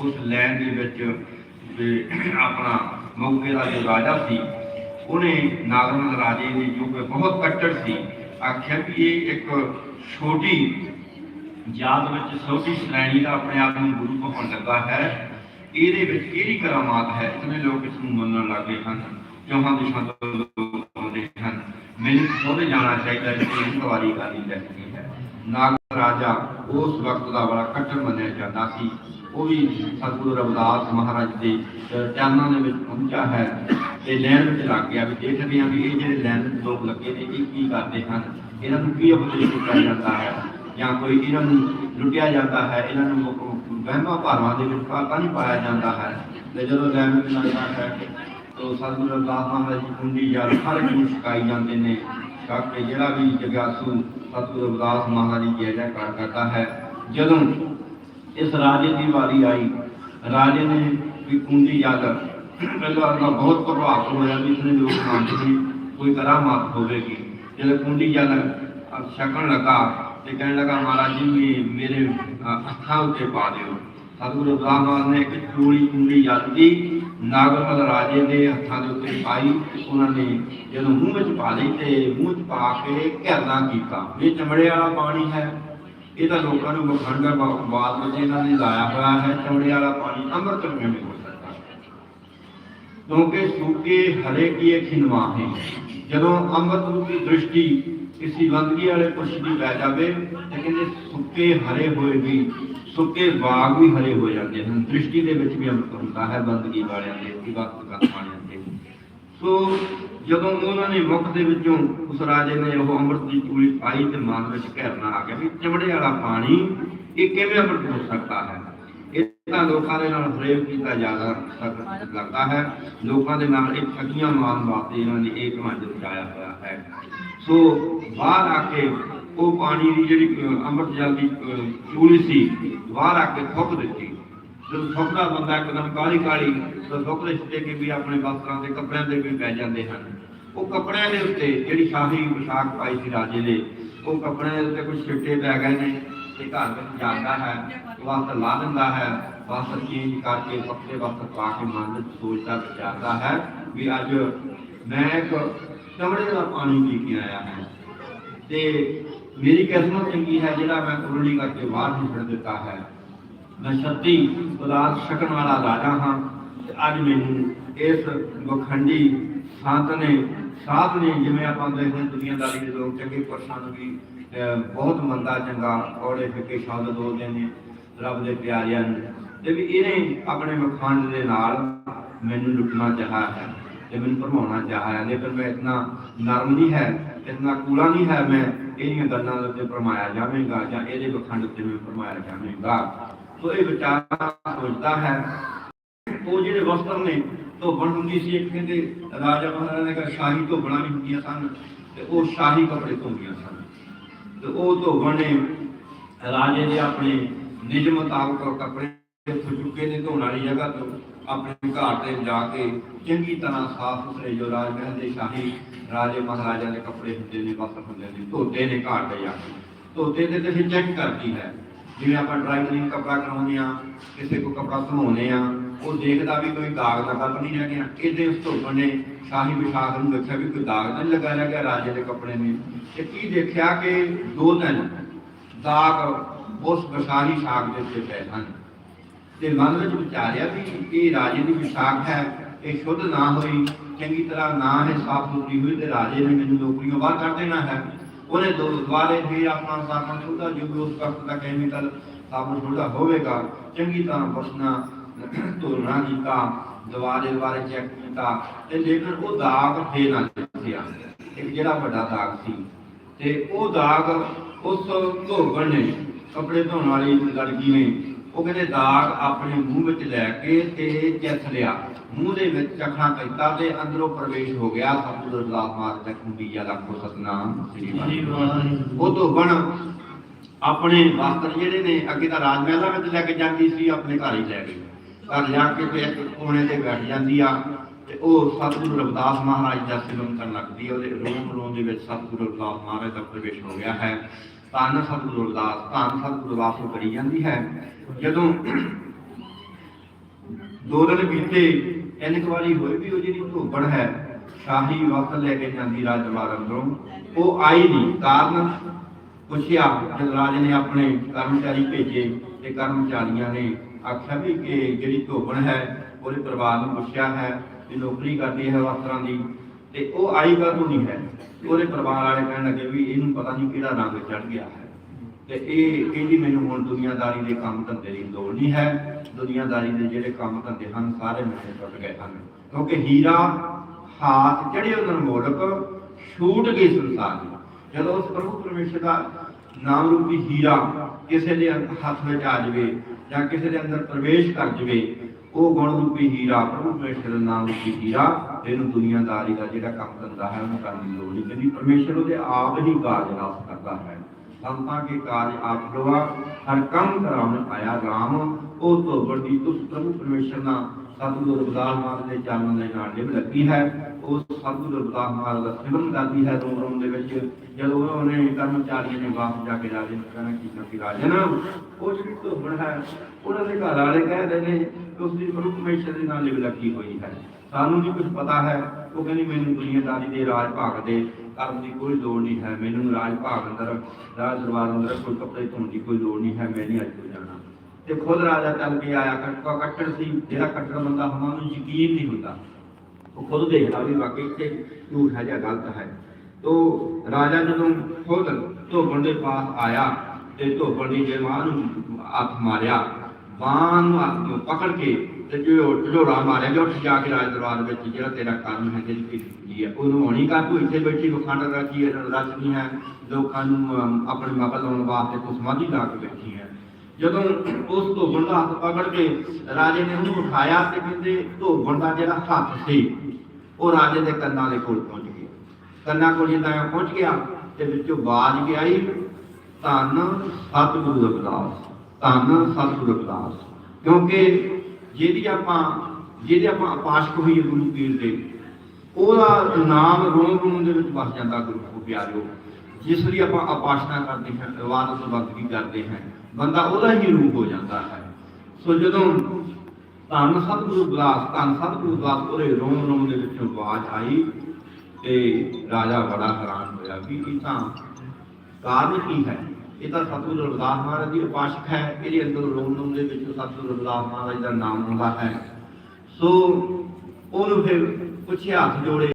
ਉਸ ਲੈਣ ਦੇ ਵਿੱਚ ਆਪਣਾ ਮੌਕੇ ਦਾ ਜੋ ਰਾਜਾ ਸੀ, ਉਹਨੇ ਨਾਗਰਮਲ ਰਾਜੇ ਨੇ ਜੋ ਕਿ ਬਹੁਤ ਕੱਟੜ ਸੀ। ਆਖਿਆ ਵੀ ਇਹ ਇੱਕ ਛੋਟੀ ਜਾਤ ਵਿੱਚ ਛੋਟੀ ਸ਼੍ਰੇਣੀ ਦਾ ਆਪਣੇ ਆਪ ਨੂੰ ਗੁਰੂ ਕਹਾਉਣ ਲੱਗਾ ਹੈ। ਇਹਦੇ ਵਿੱਚ ਕਿਹੜੀ ਕਰਾਮਾਤ ਹੈ? ਇਤਨੇ ਲੋਕ ਇਸ ਨੂੰ ਮੰਨਣ ਲੱਗੇ ਹਨ ਕਿਉਂ ਦਿਸ਼ਾ ਤੋਂ ਲੋਕ ਆਉਂਦੇ ਹਨ। ਮੈਨੂੰ ਖੁਦ ਜਾਣਾ ਚਾਹੀਦਾ ਕਿ ਇਹ ਸਵਾਰੀ ਕਰਨੀ ਚਾਹੀਦੀ ਹੈ। ਨਾਗ ਰਾਜਾ ਉਸ ਵਕਤ ਦਾ ਬੜਾ ਕੱਟੜ ਮੰਨਿਆ ਜਾਂਦਾ ਸੀ। ਉਹ ਵੀ ਸਤਿਗੁਰੂ ਰਵਿਦਾਸ ਮਹਾਰਾਜ ਦੇ ਅਹ, ਚਰਨਾਂ ਦੇ ਵਿੱਚ ਪਹੁੰਚਾ ਹੈ ਤੇ ਲੈਣ ਵਿੱਚ ਲੱਗ ਗਿਆ ਵੀ ਦੇਖਦੇ ਹਾਂ ਵੀ ਇਹ ਜਿਹੜੇ ਲੈਣ ਵਿੱਚ ਲੋਕ ਲੱਗੇ ਨੇ ਇਹ ਕੀ ਕਰਦੇ ਹਨ? ਇਹਨਾਂ ਨੂੰ ਕੀ ਉਪਦੇਸ਼ ਦਿੱਤਾ ਜਾਂਦਾ ਹੈ? ਜਾਂ ਕੋਈ ਇਹਨਾਂ ਨੂੰ ਲੁੱਟਿਆ ਜਾਂਦਾ ਹੈ? ਇਹਨਾਂ ਨੂੰ ਵਹਿਮਾਂ ਭਾਵਾਂ ਦੇ ਵਿੱਚ ਤਾਂ ਨਹੀਂ ਪਾਇਆ ਜਾਂਦਾ ਹੈ? ਤੇ ਜਦੋਂ ਲੈਣ ਵਿੱਚ ਲੱਗਦਾ ਹੈ ਤੋ ਸਤਿਗੁਰੂ ਰਵਿਦਾਸ ਮਹਾਰਾਜ ਜੀ ਕੁੰਡੀ ਯਾਰ ਹਰ ਇੱਕ ਨੂੰ ਜਾਂਦੇ ਨੇ ਕਿ ਜਿਹੜਾ ਵੀ ਜਗਿਆਸੂ ਸਤਿਗੁਰੂ ਰਵਿਦਾਸ ਮਹਾਰਾਜ ਜੀ ਜੈ ਜੈਕਾਰ ਕਰਦਾ ਹੈ, ਜਦੋਂ ਇਸ ਰਾਜੇ ਦੀ ਵਾਰੀ ਆਈ, ਰਾਜੇ ਨੇ ਵੀ ਕੁੰਡੀ ਯਾਦ ਪਹਿਲਾਂ ਤਾਂ ਬਹੁਤ ਪ੍ਰਭਾਵਿਤ ਹੋਇਆ ਵੀ ਇਸਨੇ ਲੋਕ ਮੰਨਦੇ ਸੀ ਕੋਈ ਕਰਾਮਾਤ ਹੋਵੇਗੀ। ਜਦੋਂ ਕੁੰਡੀ ਯਾਦ ਛਕਣ ਲੱਗਾ ਤੇ ਕਹਿਣ ਲੱਗਾ, ਮਹਾਰਾਜ ਜੀ, ਵੀ ਮੇਰੇ ਅੱਖਾਂ ਉੱਤੇ ਪਾ ਦਿਓ। ਸਤਿਗੁਰੂ ਰਵਿਦਾਸ ਨੇ ਇੱਕ ਚੂੜੀ ਕੁੰਡੀ ਯਾਦ ਨਾਗਰਮਲ ਰਾਜੇ ਦੇ ਹੱਥਾਂ ਦੇ ਉੱਤੇ ਪਾਈ ਉਹਨਾਂ ਨੇ ਜਦੋਂ ਮੂੰਹ ਵਿੱਚ ਪਾ ਲਈ ਤੇ ਮੂੰਹ 'ਚ ਪਾ ਕੇ ਘਿਰਨਾ ਕੀਤਾ। ਇਹ ਚਮੜੇ ਵਾਲਾ ਪਾਣੀ ਹੈ। ਇਹ ਤਾਂ ਲੋਕਾਂ ਨੂੰ ਮਖੰਡ ਦਾ ਬਾਤ ਵਿੱਚ ਇਹਨਾਂ ਨੇ ਲਾਇਆ ਹੋਇਆ ਹੈ। ਚਮੜੇ ਵਾਲਾ ਪਾਣੀ ਅੰਮ੍ਰਿਤ ਕਿਵੇਂ ਹੋ ਸਕਦਾ ਕਿਉਂਕਿ ਸੂਕੇ ਹਰੇ ਕੀ ਖਿਨਵਾ ਹੈ। ਜਦੋਂ ਅੰਮ੍ਰਿਤ ਰੂਪੀ ਦ੍ਰਿਸ਼ਟੀ ਕਿਸੇ ਬੰਦਗੀ ਵਾਲੇ ਪੁਰਸ਼ ਦੀ ਪੈ ਜਾਵੇ ਤੇ ਕਹਿੰਦੇ ਸੁੱਕੇ ਹਰੇ ਹੋਏ ਵੀ। ਸੁੱਕੇ ਬਾਗ ਵੀ ਹਰੇ ਹੋ ਜਾਂਦੇ ਹਨ। ਦ੍ਰਿਸ਼ਟੀ ਦੇ ਵਿੱਚ ਵੀ ਅੰਮ੍ਰਿਤ ਹੁੰਦਾ ਹੈ ਬੰਦਗੀ ਵਾਲਿਆਂ ਦੇ ਦੀ ਵਕਤ ਕਰ ਵਾਲਿਆਂ ਦੇ। ਸੋ ਜਦੋਂ ਉਹਨਾਂ ਨੇ ਮੁਖ ਦੇ ਵਿੱਚੋਂ ਉਸ ਰਾਜੇ ਨੇ ਉਹ ਅੰਮ੍ਰਿਤ ਦੀ ਚੂੜੀ ਪਾਈ ਤੇ ਮਨ ਵਿੱਚ ਘਿਰਨਾ ਆ ਗਿਆ ਵੀ ਚਮੜੇ ਵਾਲਾ ਪਾਣੀ ਇਹ ਕਿਵੇਂ ਅੰਮ੍ਰਿਤ ਹੋ ਸਕਦਾ ਹੈ? ਇਹ ਤਾਂ ਲੋਕਾਂ ਦੇ ਨਾਲ ਪ੍ਰੇਮ ਕੀਤਾ ਜ਼ਿਆਦਾ ਲੱਗਦਾ ਹੈ। ਲੋਕਾਂ ਦੇ ਨਾਲ ਇਹ ਠੱਗੀਆਂ ਮਾਰਨ ਵਾਸਤੇ ਇਹਨਾਂ ਨੇ ਇਹ ਕਮਾਂਡ ਰਚਾਇਆ ਹੋਇਆ ਹੈ। ਸੋ ਬਾਹਰ ਆ ਕੇ ਉਹ ਪਾਣੀ ਦੀ ਜਿਹੜੀ ਅੰਮ੍ਰਿਤ ਜਲ ਦੀ ਅਹ, ਚੂੜੀ ਸੀ ਬਾਹਰ ਆ ਕੇ ਥੁੱਕ ਦਿੱਤੀ। ਜਦੋਂ ਥੁੱਕਦਾ ਬੰਦਾ ਇੱਕਦਮ ਕਾਲੀ ਕਾਲੀ ਤਾਂ ਥੁੱਕ ਛਿੱਟੇ ਕੇ ਵੀ ਆਪਣੇ ਵਸਤਰਾਂ ਦੇ ਕੱਪੜਿਆਂ ਦੇ ਵੀ ਪੈ ਜਾਂਦੇ ਹਨ। ਉਹ ਕੱਪੜਿਆਂ ਦੇ ਉੱਤੇ ਜਿਹੜੀ ਸ਼ਾਹੀ ਵਿਸ਼ਾਖ ਪਾਈ ਸੀ ਰਾਜੇ ਨੇ ਉਹ ਕੱਪੜਿਆਂ ਦੇ ਉੱਤੇ ਕੁਝ ਛਿੱਟੇ ਪੈ ਗਏ ਨੇ ਤੇ ਘਰ ਵਿੱਚ ਜਾਂਦਾ ਹੈ ਵਸਤ ਲਾ ਦਿੰਦਾ ਹੈ ਵਸਤ ਚੇਂਜ ਕਰਕੇ ਪੱਕੇ ਵਸਤ ਪਾ ਕੇ ਮਨ ਵਿੱਚ ਸੋਚਦਾ ਵਿਚਾਰਦਾ ਹੈ ਵੀ ਅੱਜ ਮੈਂ ਇੱਕ ਚਮੜੇ ਦਾ ਪਾਣੀ ਪੀ ਕੇ ਆਇਆ ਹਾਂ। ਤੇ ਮੇਰੀ ਕਿਸਮਤ ਚੰਗੀ ਹੈ ਜਿਹੜਾ ਮੈਂ ਕੁਰਲੀ ਕਰਕੇ ਬਾਹਰ ਨਹੀਂ ਛੱਡ ਦਿੱਤਾ ਹੈ। ਮੈਂ ਸੱਤੀ ਉਦਾਸ ਛਕਣ ਵਾਲਾ ਰਾਜਾ ਹਾਂ ਤੇ ਅੱਜ ਮੈਨੂੰ ਇਸ ਵਖੰਡੀ ਸੰਤ ਨੇ, ਸਾਧ ਨੇ ਜਿਵੇਂ ਆਪਾਂ ਦੇਖਦੇ ਹਾਂ ਦੁਨੀਆਦਾਰੀ ਦੇ ਲੋਕ ਚੰਗੇ ਪੁਰਸ਼ਾਂ ਨੂੰ ਵੀ ਬਹੁਤ ਮੰਦਾ ਚੰਗਾ ਔੜੇ ਫਿੱਕੇ ਸ਼ਬਦ ਬੋਲਦੇ ਨੇ, ਰੱਬ ਦੇ ਪਿਆਰਿਆਂ ਨੂੰ। ਤੇ ਵੀ ਇਹਨੇ ਆਪਣੇ ਵਖੰਡ ਦੇ ਨਾਲ ਮੈਨੂੰ ਲੁੱਟਣਾ ਚਾਹਿਆ ਹੈ ਤੇ ਮੈਨੂੰ ਭਰਮਾਉਣਾ ਚਾਹਿਆ ਹੈ। ਲੇਕਿਨ ਮੈਂ ਇਤਨਾ ਨਰਮ ਨਹੀਂ ਹੈ ਇਤਨਾ ਕੂਲਾ ਨਹੀਂ ਹੈ ਮੈਂ ਇਹਦੀਆਂ ਗੱਲਾਂ ਉੱਤੇ ਭਰਮਾਇਆ ਜਾਵੇਗਾ ਜਾਂ ਇਹਦੇ ਵਖੰਡ ਉੱਤੇ ਮੈਂ ਭਰਮਾਇਆ ਜਾਵੇਗਾ। ਸੋ ਇਹ ਵਿਚਾਰ ਸੋਚਦਾ ਹੈ। ਉਹ ਜਿਹੜੇ ਵਸਤਰ ਨੇ, ਧੋਬਣ ਹੁੰਦੀ ਸੀ ਇੱਕ ਕਹਿੰਦੇ ਰਾਜਾ ਮਹਾਰਾਜਾ ਨੇ ਕਿਹਾ ਸ਼ਾਹੀ ਧੋਬਣਾ ਵੀ ਹੁੰਦੀਆਂ ਸਨ ਤੇ ਉਹ ਸ਼ਾਹੀ ਕੱਪੜੇ ਧੋਂਦੀਆਂ ਸਨ। ਤੇ ਉਹ ਧੋਬਣ ਨੇ ਰਾਜੇ ਦੇ ਆਪਣੇ ਨਿਜ ਮੁਤਾਬਕ ਕੱਪੜੇ ਉੱਥੋਂ ਚੁੱਕੇ ਨੇ ਧੋਣ ਵਾਲੀ ਜਗ੍ਹਾ ਤੋਂ ਆਪਣੇ ਘਰ ਤੇ ਜਾ ਕੇ ਚੰਗੀ ਤਰ੍ਹਾਂ ਸਾਫ਼ ਸੁਥਰੇ ਜੋ ਰਾਜ ਮਹਿਲ ਦੇ ਸ਼ਾਹੀ ਰਾਜੇ ਮਹਾਰਾਜਾ ਦੇ ਕੱਪੜੇ ਹੁੰਦੇ ਨੇ, ਵਸਤਰ ਹੁੰਦੇ ਨੇ, ਧੋਤੇ ਨੇ ਘਰ ਤੇ ਜਾ ਕੇ। ਧੋਤੇ ਤੇ ਤੇ ਫਿਰ ਚੈੱਕ ਕਰਦੀ ਹੈ। ਜਿਵੇਂ ਆਪਾਂ ਡਰਾਈ ਕਲੀਨ ਕੱਪੜਾ ਕਰਾਉਂਦੇ ਆ ਕਿਸੇ ਕੋ ਕੱਪੜਾ ਧੋਣੇ ਆ ਉਹ ਦੇਖਦਾ ਵੀ ਕੋਈ ਦਾਗ ਦਾ ਤਾਂ ਨਹੀਂ ਰਹਿ ਗਿਆ। ਇਹਦੇ ਉਸ ਧੋਬਣ ਨੇ ਸ਼ਾਹੀ ਵਿਸ਼ਾਖ ਨੂੰ ਦੇਖਿਆ ਵੀ ਕੋਈ ਦਾਗ ਤਾਂ ਨਹੀਂ ਲੱਗਾ ਰਹਿ ਗਿਆ ਰਾਜੇ ਦੇ ਕੱਪੜੇ ਨੇ। ਤੇ ਕੀ ਦੇਖਿਆ ਕਿ ਦੋ ਤਿੰਨ ਦਾਗ ਉਸ ਵਿਸ਼ਾਹੀ ਸ਼ਾਖ ਦੇ ਉੱਤੇ ਪਏ ਹਨ। ਤੇ ਮਨ ਵਿੱਚ ਵਿਚਾਰਿਆ ਵੀ ਇਹ ਰਾਜੇ ਦੀ ਵਿਸ਼ਾਖ ਹੈ, ਇਹ ਸ਼ੁੱਧ ਨਾ ਹੋਈ, ਚੰਗੀ ਤਰ੍ਹਾਂ ਨਾ ਹੈ ਸਾਫ਼ ਸੁਥਰੀ ਹੋਈ ਤੇ ਰਾਜੇ ਨੇ ਮੈਨੂੰ ਨੌਕਰੀਆਂ ਬਾਹਰ ਕੱਢ ਦੇਣਾ ਹੈ। ਉਹਨੇ ਦੋ ਦੁਆਰੇ ਫਿਰ ਆਪਣਾ ਸਾਬਣ ਸੁਧਾ ਜੋ ਉਸ ਵਕਤ ਦਾ ਕੈਮੀਕਲ ਸਾਬਣ ਸੁਧਾ ਹੋਵੇਗਾ, ਚੰਗੀ ਤਰ੍ਹਾਂ ਬਸਣਾ, ਧੋਣਾ ਕੀਤਾ ਦੁਆਰੇ ਦੁਆਰੇ ਚੈੱਕ ਕੀਤਾ ਤੇ ਲੇਕਿਨ ਉਹ ਦਾਗ ਫੇਰ ਨਾ ਦਿਸਿਆ ਇੱਕ ਜਿਹੜਾ ਵੱਡਾ ਦਾਗ ਸੀ, ਤੇ ਉਹ ਦਾਗ ਉਸ ਧੋਬਣ ਨੇ, ਕੱਪੜੇ ਧੋਣ ਵਾਲੀ ਲੜਕੀ ਨੇ ਉਹ ਕਹਿੰਦੇ ਦਾਗ ਆਪਣੇ ਮੂੰਹ ਵਿੱਚ ਲੈ ਕੇ ਤੇ ਚੱਥ ਲਿਆ। ਮੂੰਹ ਦੇ ਵਿੱਚ ਚਖਣਾ ਕੀਤਾ ਤੇ ਅੰਦਰੋਂ ਪ੍ਰਵੇਸ਼ ਹੋ ਗਿਆ। ਸਤਿਗੁਰੂ ਅਰਦਾਸ ਮਾਰ ਤੱਕ ਕੁੰਡੀਆ ਦਾ ਕੋ ਸਤਨਾਮ ਸ੍ਰੀ ਵਾਹਿਗੁਰੂ। ਉਹ ਤੋਂ ਬਣ ਆਪਣੇ ਵਸਤਰ ਜਿਹੜੇ ਨੇ ਅੱਗੇ ਤਾਂ ਰਾਜ ਮਹਿਲਾਂ ਵਿੱਚ ਲੈ ਕੇ ਜਾਂਦੀ ਸੀ ਆਪਣੇ ਘਰ ਹੀ ਲੈ ਗਈ। ਘਰ ਜਾ ਕੇ ਤੇ ਕੋਨੇ ਤੇ ਬੈਠ ਜਾਂਦੀ ਆ। ਤੇ ਉਹ ਸਤਿਗੁਰੂ ਰਵਿਦਾਸ ਮਹਾਰਾਜ ਦਾ ਸਿਮਰਨ ਕਰਨ ਲੱਗਦੀ ਹੈ ਉਹਦੇ ਰੋਮ ਰੋਮ ਦੇ ਵਿੱਚ ਸਤਿਗੁਰੂ ਰਵਿਦਾਸ ਮਹਾਰਾਜ ਦਾ ਪ੍ਰਵੇਸ਼ ਹੋ ਗਿਆ ਹੈ। ਧੰਨ ਸਤਿਗੁਰੂ ਰਵਿਦਾਸ, ਧੰਨ ਸਤਿਗੁਰੂ ਰਵਿਦਾਸ ਨੂੰ ਕਰੀ ਜਾਂਦੀ ਹੈ। ਜਦੋਂ ਦੋ ਦਿਨ ਬੀਤੇ ਇੰਨੀ ਵਾਰੀ ਹੋਈ ਵੀ ਉਹ ਜਿਹੜੀ ਧੋਬੜ ਹੈ, ਸ਼ਾਹੀ ਵਕਤ ਲੈ ਕੇ ਜਾਂਦੀ ਰਾਜ ਦਰਬਾਰ ਅੰਦਰੋਂ। ਉਹ ਆਈ ਨਹੀਂ ਕਾਰਨ ਪੁੱਛਿਆ ਜਦ ਰਾਜੇ ਨੇ ਆਪਣੇ ਕਰਮਚਾਰੀ ਭੇਜੇ ਤੇ ਕਰਮਚਾਰੀਆਂ ਨੇ ਆਖਿਆ ਵੀ ਕਿ ਜਿਹੜੀ ਧੋਬਣ ਹੈ, ਉਹਦੇ ਪਰਿਵਾਰ ਨੂੰ ਪੁੱਛਿਆ ਹੈ। ਕਿ ਨੌਕਰੀ ਕਰਦੀ ਹੈ ਵਸਤਰਾਂ ਦੀ, ਤੇ ਉਹ ਆਈ ਗੱਲ ਨਹੀਂ ਹੈ? ਉਹਦੇ ਪਰਿਵਾਰ ਵਾਲੇ ਕਹਿਣ ਲੱਗੇ ਵੀ ਇਹਨੂੰ ਪਤਾ ਨਹੀਂ ਕਿਹੜਾ ਰੰਗ ਚੜ ਗਿਆ ਹੈ। ਤੇ ਇਹ ਕਹਿੰਦੀ ਮੈਨੂੰ ਹੁਣ ਦੁਨੀਆਦਾਰੀ ਦੇ ਕੰਮ ਧੰਦੇ ਦੀ ਲੋੜ ਨਹੀਂ ਹੈ। ਦੁਨੀਆਦਾਰੀ ਦੇ ਜਿਹੜੇ ਕੰਮ ਧੰਦੇ ਹਨ, ਸਾਰੇ ਮੇਰੇ ਟੁੱਟ ਗਏ ਹਨ। ਕਿਉਂਕਿ ਹੀਰਾ, ਹਾਥ ਚੜੇ ਉਹਨਾਂ ਨੂੰ ਛੂਟ ਗਏ ਸੰਸਾਰ ਦੀ ਜਦੋਂ ਉਸ ਪ੍ਰਭੂ ਪਰਮੇਸ਼ਰ ਦਾ ਨਾਮ ਰੂਪੀ ਹੀਰਾ ਕਿਸੇ ਦੇ ਹੱਥ ਵਿੱਚ ਆ ਜਾਵੇ ਜਾਂ ਕਿਸੇ ਦੇ ਅੰਦਰ ਪ੍ਰਵੇਸ਼ ਕਰ ਜਾਵੇ, ਉਹ ਗੁਣ ਰੂਪੀ ਹੀਰਾ, ਪ੍ਰਭੂ ਪਰਮੇਸ਼ਰ ਨਾਮ ਰੂਪੀ ਹੀਰਾ, ਇਹਨੂੰ ਦੁਨੀਆਦਾਰੀ ਦਾ ਜਿਹੜਾ ਕੰਮ ਧੰਦਾ ਹੈ, ਉਹਨੂੰ ਕਰਨ ਦੀ ਲੋੜ ਨਹੀਂ ਕਹਿੰਦੀ ਪਰਮੇਸ਼ਰ ਉਹਦੇ ਆਪ ਹੀ ਕਾਰਜ ਰਾਸ ਕਰਦਾ ਹੈ। ਸੰਤਾਂ ਕੇ ਕਾਰਜ ਆਪ ਲਵਾ ਹਰ ਕੰਮ ਕਰਾਉਣ ਆਇਆ ਰਾਮ, ਉਹ ਤੋਂ ਦੀ ਤੁਸ ਪ੍ਰਭੂ ਪਰਮੇਸ਼ਰ ਨਾਲ ਸਤਿਗੁਰੂ ਰਬਦਾਸ ਮਹਾਰਾਜ ਦੇ ਚਰਨ ਦੇ ਨਾਲ ਲਿਵ ਲੱਗੀ ਹੈ। ਉਸ ਸਤਿਗੁਰੂ ਰਬਦਾਸ ਮਹਾਰਾਜ ਦਾ ਕਰਦੀ ਹੈ ਰੋਮ ਰੋਮ ਦੇ ਵਿੱਚ, ਜਦੋਂ ਉਹਨੇ ਕਰਮਚਾਰੀਆਂ ਨੇ ਵਾਪਸ ਜਾ ਕੇ ਰਾਜੇ ਨੂੰ ਕਹਿਣਾ ਕੀਤਾ ਕਿ ਰਾਜਨ, ਉਹ ਜਿਹੜੀ ਧੋਬਣ ਹੈ, ਉਹਨਾਂ ਦੇ ਘਰ ਵਾਲੇ ਕਹਿੰਦੇ ਨੇ ਕਿ ਉਸ ਦੀ ਪ੍ਰਭੂ ਪਰਮੇਸ਼ਰ ਦੇ ਨਾਲ ਲਿਵ ਲੱਗੀ ਹੋਈ ਹੈ। ਸਾਨੂੰ ਨਹੀਂ ਕੁਝ ਪਤਾ ਹੈ, ਉਹ ਕਹਿੰਦੀ, ਮੈਨੂੰ ਦੁਨੀਆਦਾਰੀ ਦੇ ਰਾਜ ਭਾਗ ਦੇ ਕਰਨ ਦੀ ਕੋਈ ਲੋੜ ਨਹੀਂ ਹੈ, ਮੈਨੂੰ ਰਾਜ ਭਾਗ ਅੰਦਰ, ਰਾਜ ਦਰਬਾਰ ਅੰਦਰ ਕੋਈ ਕੱਪੜੇ ਧੋਣ ਦੀ ਕੋਈ ਲੋੜ ਨਹੀਂ ਹੈ, ਮੈਂ ਨਹੀਂ ਅੱਜ ਤੋਂ ਜਾਣਾ। ਤੇ ਖੁਦ ਰਾਜਾ ਚੱਲ ਕੇ ਆਇਆ ਕੱਟਾ ਕੱਟੜ ਸੀ, ਜਿਹੜਾ ਕੱਟੜ ਬੰਦਾ ਹੁੰਦਾ, ਉਹਨੂੰ ਯਕੀਨ ਨਹੀਂ ਹੁੰਦਾ। ਉਹ ਖੁਦ ਦੇਖਦਾ ਵੀ ਵਾਕਈ ਤੇ ਝੂਠ ਹੈ ਜਾਂ ਗਲਤ ਹੈ। ਤੋ ਰਾਜਾ ਜਦੋਂ ਖੁਦ ਧੋਬਣ ਦੇ ਪਾਸ ਆਇਆ ਤੇ ਧੋਬਣ ਦੀ ਜੇ ਮਾਂ ਨੂੰ ਹੱਥ ਮਾਰਿਆ ਬਾਣ ਨੂੰ ਹੱਥ ਨੂੰ ਪਕੜ ਕੇ ਤੇ ਜੋ ਢੋੜਾ ਮਾਰਿਆ ਜੋ ਉੱਠ ਜਾ ਕੇ ਰਾਜ ਦਰਬਾਰ ਵਿੱਚ ਜਿਹੜਾ ਤੇਰਾ ਕੰਮ ਹੈ ਜਿਹੜੀ ਕੀ ਹੈ ਉਹਨੂੰ ਹੋਣੀ ਕਰ ਤੂੰ ਇੱਥੇ ਬੈਠੀ ਵਖੰਡ ਰੱਖੀ ਹੈ ਰਚਨੀ ਹੈ ਲੋਕਾਂ ਨੂੰ ਅਮ, ਆਪਣੇ ਮਗਲ ਲਾਉਣ ਵਾਸਤੇ ਤੂੰ ਸਮਾਧੀ ਲਾ ਕੇ ਬੈਠੀ ਹੈ। ਜਦੋਂ ਉਸ ਧੋਬਣ ਦਾ ਹੱਥ ਪਕੜ ਕੇ ਰਾਜੇ ਨੇ ਉਹਨੂੰ ਉਠਾਇਆ ਤੇ ਕਹਿੰਦੇ ਧੋਬਣ ਦਾ ਜਿਹੜਾ ਹੱਥ ਸੀ, ਉਹ ਰਾਜੇ ਦੇ ਕੰਨਾਂ ਦੇ ਕੋਲ ਪਹੁੰਚ ਗਿਆ। ਕੰਨਾਂ ਕੋਲ ਜਦੋਂ ਪਹੁੰਚ ਗਿਆ ਤੇ ਵਿੱਚੋਂ ਬਾਜ ਕੇ ਆਈ, ਧੰਨ ਸਤਿਗੁਰੂ ਰਵਿਦਾਸ ਧੰਨ ਸਤਿਗੁਰੂ ਰਵਿਦਾਸ ਕਿਉਂਕਿ ਜਿਹਦੀ ਆਪਾਂ, ਜਿਹਦੇ ਆਪਾਂ ਉਪਾਸ਼ਕ ਹੋਈਏ ਗੁਰੂ ਪੀਰ ਦੇ, ਉਹਦਾ ਨਾਮ ਰੋਮ ਰੋਮ ਦੇ ਵਿੱਚ ਵਸ ਜਾਂਦਾ ਗੁਰੂ ਕੋ ਪਿਆਰਿਓ। ਜਿਸ ਲਈ ਆਪਾਂ ਉਪਾਸ਼ਨਾ ਕਰਦੇ ਹਾਂ ਇਬਾਦਤ ਬੰਦਗੀ ਕਰਦੇ ਹਾਂ, ਬੰਦਾ ਉਹਦਾ ਹੀ ਰੂਪ ਹੋ ਜਾਂਦਾ ਹੈ। ਸੋ ਜਦੋਂ ਧੰਨ ਸਤਿਗੁਰੂ ਬਲਾਸ, ਧੰਨ ਸਤਿਗੁਰੂ ਬਲਾਸ ਉਹਦੇ ਰੋਮ ਰੋਮ ਦੇ ਵਿੱਚੋਂ ਆਵਾਜ਼ ਆਈ ਤੇ ਰਾਜਾ ਬੜਾ ਹੈਰਾਨ ਹੋਇਆ ਕਿ ਇਹ ਤਾਂ ਕਾਰਨ ਕੀ ਹੈ? ਇਹ ਤਾਂ ਸਤਿਗੁਰੂ ਰਵਿਦਾਸ ਮਹਾਰਾਜ ਦੀ ਉਪਾਸ਼ਕ ਹੈ, ਇਹਦੇ ਅੰਦਰ ਰੋਮ ਰੋਮ ਦੇ ਵਿੱਚ ਸਤਿਗੁਰੂ ਰਵਿਦਾਸ ਮਹਾਰਾਜ ਦਾ ਨਾਮ ਆਉਂਦਾ ਹੈ। ਸੋ ਉਹਨੂੰ ਫਿਰ ਪੁੱਛਿਆ ਹੱਥ ਜੋੜੇ